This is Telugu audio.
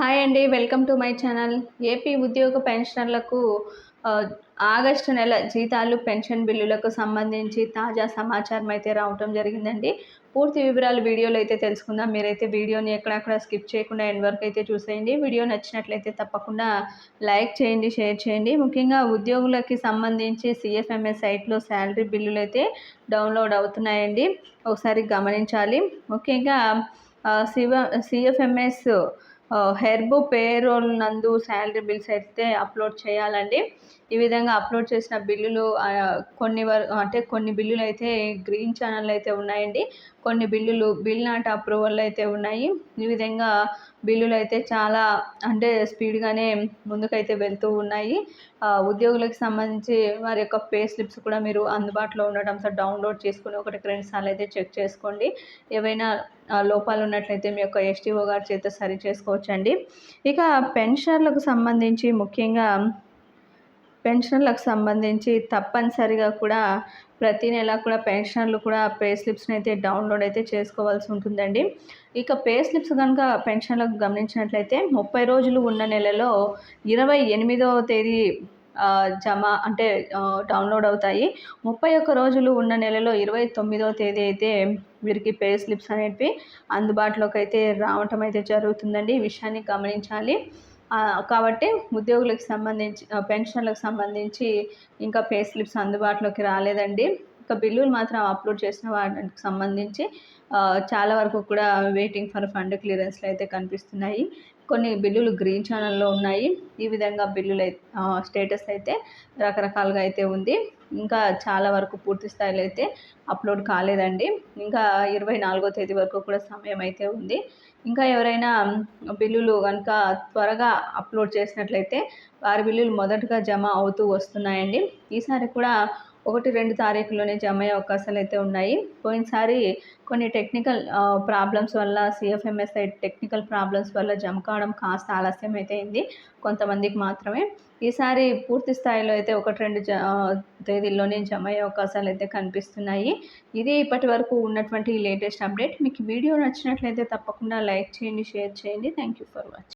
హాయ్ అండి welcome to my channel. AP ఉద్యోగ పెన్షనర్లకు ఆగస్టు నెల జీతాలు పెన్షన్ బిల్లులకు సంబంధించి తాజా సమాచారం అయితే రావటం జరిగిందండి. పూర్తి వివరాలు వీడియోలో అయితే తెలుసుకుందాం. మీరైతే వీడియోని ఎక్కడక్కడ స్కిప్ చేయకుండా ఎండ్ వరకు అయితే చూసేయండి. వీడియో నచ్చినట్లయితే తప్పకుండా లైక్ చేయండి షేర్ చేయండి. ముఖ్యంగా ఉద్యోగులకి సంబంధించి సిఎఫ్ఎంఎస్ సైట్లో శాలరీ బిల్లులు అయితే డౌన్లోడ్ అవుతున్నాయండి. ఒకసారి గమనించాలి. ముఖ్యంగా సివ సిఎఫ్ఎంఎస్ హెర్బ్ పేరోల్ నందు శాలరీ బిల్స్ అయితే అప్లోడ్ చేయాలండి. ఈ విధంగా అప్లోడ్ చేసిన బిల్లులు కొన్ని వర అంటే కొన్ని బిల్లులు అయితే గ్రీన్ ఛానల్ అయితే ఉన్నాయండి. కొన్ని బిల్లులు బిల్ నాట్ అప్రూవల్ అయితే ఉన్నాయి. ఈ విధంగా బిల్లులు అయితే చాలా అంటే స్పీడ్గానే ముందుకైతే వెళ్తూ ఉన్నాయి. ఉద్యోగులకు సంబంధించి వారి యొక్క పే స్లిప్స్ కూడా మీరు అందుబాటులో ఉండడంతో డౌన్లోడ్ చేసుకుని ఒకటికి రెండు సార్లు అయితే చెక్ చేసుకోండి. ఏవైనా లోపాలు ఉన్నట్లయితే మీ యొక్క ఎస్టీఓ గారి చేత సరి చేసుకోవచ్చండి. ఇక పెన్షన్లకు సంబంధించి ముఖ్యంగా పెన్షన్లకు సంబంధించి తప్పనిసరిగా కూడా ప్రతి నెల కూడా పెన్షన్లు కూడా పే స్లిప్స్ని అయితే డౌన్లోడ్ అయితే చేసుకోవాల్సి ఉంటుందండి. ఇక పే స్లిప్స్ కనుక పెన్షన్లకు గమనించినట్లయితే ముప్పై రోజులు ఉన్న నెలలో ఇరవై ఎనిమిదవ తేదీ జమ అంటే డౌన్లోడ్ అవుతాయి. ముప్పై ఒక్క రోజులు ఉన్న నెలలో ఇరవై తొమ్మిదవ తేదీ అయితే వీరికి పే స్లిప్స్ అనేటివి అందుబాటులోకి అయితే రావటం అయితే జరుగుతుందండి. ఈ విషయాన్ని గమనించాలి. కాబట్టి ఉద్యోగులకు సంబంధించి పెన్షన్లకు సంబంధించి ఇంకా పే స్లిప్స్ అందుబాటులోకి రాలేదండి. ఇంకా బిల్లులు మాత్రం అప్లోడ్ చేసిన వాటికి సంబంధించి చాలా వరకు కూడా వెయిటింగ్ ఫర్ ఫండ్ క్లియరెన్స్లు అయితే కనిపిస్తున్నాయి. కొన్ని బిల్లులు గ్రీన్ ఛానల్లో ఉన్నాయి. ఈ విధంగా బిల్లులు స్టేటస్ అయితే రకరకాలుగా అయితే ఉంది. ఇంకా చాలా వరకు పూర్తి స్థాయిలో అయితే అప్లోడ్ కాలేదండి. ఇంకా ఇరవై నాలుగో తేదీ వరకు కూడా సమయం అయితే ఉంది. ఇంకా ఎవరైనా బిల్లులు కనుక త్వరగా అప్లోడ్ చేసినట్లయితే వారి బిల్లులు మొదటగా జమ అవుతూ వస్తున్నాయండి. ఈసారి కూడా ఒకటి రెండు తారీఖులోనే జమ అయ్యే అవకాశాలు అయితే ఉన్నాయి. పోయినసారి కొన్ని టెక్నికల్ ప్రాబ్లమ్స్ వల్ల సిఎఫ్ఎంఎస్ సైడ్ టెక్నికల్ ప్రాబ్లమ్స్ వల్ల జమ కావడం కాస్త ఆలస్యం అయితే అయింది. కొంతమందికి మాత్రమే. ఈసారి పూర్తి స్థాయిలో అయితే ఒకటి రెండు జ తేదీల్లోనే జమ అయ్యే అవకాశాలు అయితే కనిపిస్తున్నాయి. ఇది ఇప్పటి వరకు ఉన్నటువంటి లేటెస్ట్ అప్డేట్. మీకు వీడియో నచ్చినట్లయితే తప్పకుండా లైక్ చేయండి షేర్ చేయండి. Thank you for watching